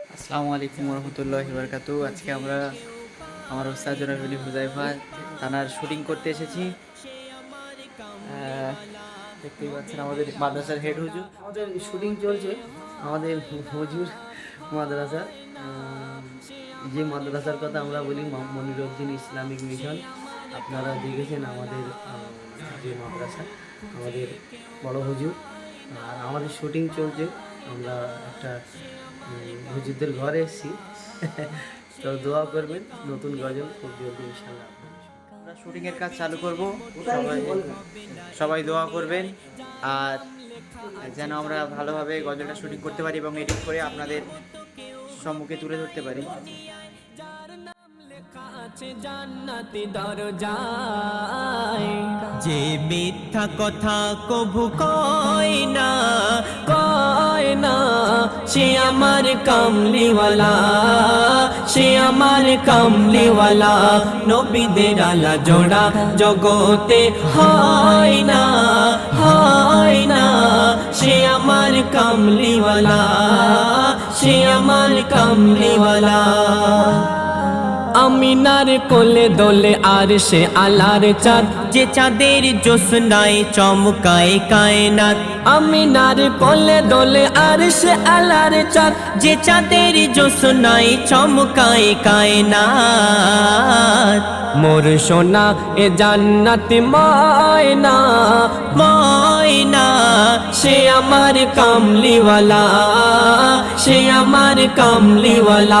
আসসালামু আলাইকুম রহমতুল্লাহ বরকাতু আজকে আমরা আমার ওস্তাদ জনাব আলী হুজাইফা থানার শুটিং করতে এসেছি। দেখতেই পাচ্ছেন আমাদের মাদ্রাসার হেড হুজুর। আমাদের শুটিং চলছে। আমাদের হুজুর মাদ্রাসা যে মাদ্রাসার কথা আমরা বলি মনিরুদ্দিন ইসলামিক মিশন। আপনারা দেখেছেন আমাদের যে মাদ্রাসা, আমাদের বড় হুজুর। আর আমাদের শুটিং চলছে। আমরা একটা হুজুরদের ঘরে এসেছি। তো দোয়া করবেন নতুন গজল খুব জলদি ইনশাল্লাহ আমরা শুটিংয়ের কাজ চালু করব। সবাই সবাই দোয়া করবেন। আর যেন আমরা ভালোভাবে গজলটা শুটিং করতে পারি এবং এডিট করে আপনাদের সম্মুখে তুলে ধরতে পারি। যে মিথ্যা কথা কভু কয় না সে আমার কামলিওয়ালা, সে আমার কামলিওয়ালা। নবীদের আলা জোড়া জগতে হয় না হয় না। সে আমার কামলিওয়ালা, সে আমার কামলিওয়ালা। আমিনার কোলে দোলে আর সে আলার চাঁদ। যে চাঁদের জোসনায় চমকায় কায়নাত। আমিনার কোলে দোলে আর সে আলার চাঁদ। যে চাঁদের জোসনায় চমকায় কায়নাত। মোর সোনা এ জান্নাতি ময়না ময়না। সে আমার কামলিওয়ালা, সে আমার কামলিওয়ালা।